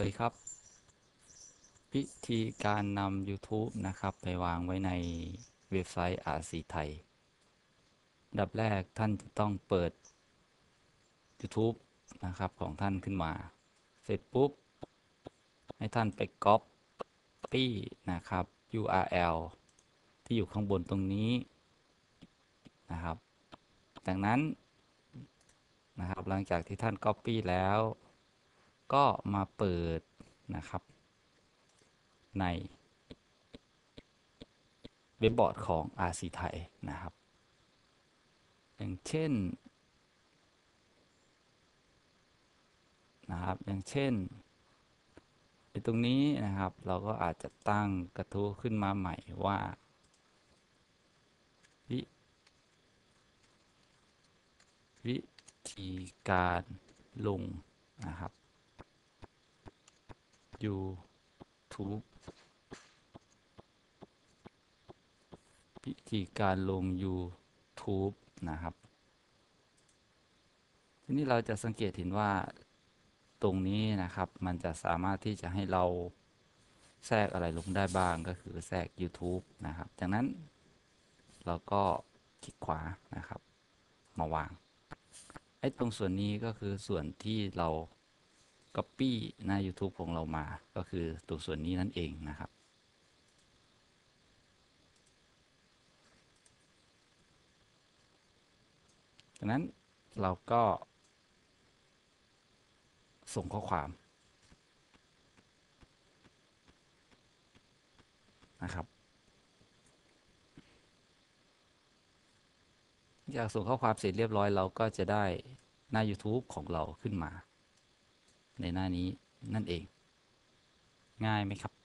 วัสดีครับวิธีการนำ YouTube นะครับ ไปวางไว้ในเว็บไซต์ RC ไทย ดับแรกท่านจะต้องเปิด YouTube นะครับของท่านขึ้นมา เสร็จปุ๊บ ให้ท่านไป Copy นะครับ URL ที่อยู่ข้างบนตรงนี้นะครับ จากนั้นนะครับหลังจากที่ท่าน Copy แล้ว ก็มาเปิดนะครับ ในเว็บบอร์ดของ RC ไทยนะครับ อย่างเช่นนะครับ อย่างเช่นในตรงนี้นะครับ เราก็อาจจะตั้งกระทู้ขึ้นมาใหม่ว่าวิวิธีการลงนะครับ YouTube วิธีการลง YouTube นะครับ ทีนี้เราจะสังเกตเห็นว่าตรงนี้นะครับ มันจะสามารถที่จะให้เราแทรกอะไรลงได้บ้างก็คือแทรก YouTube นะครับ จากนั้นเราก็คลิกขวานะครับ มาวาง ไอ้ตรงส่วนนี้ก็คือส่วนที่เรา Copy หน้า YouTube ของเรามา ก็คือตัวส่วนนี้นั่นเองนะครับจากนั้นเราก็ส่งข้อความนะครับจากส่งข้อความเสร็จเรียบร้อยเราก็จะได้หน้า YouTube ของเราขึ้นมา ในหน้านี้นั่นเอง ง่ายไหมครับ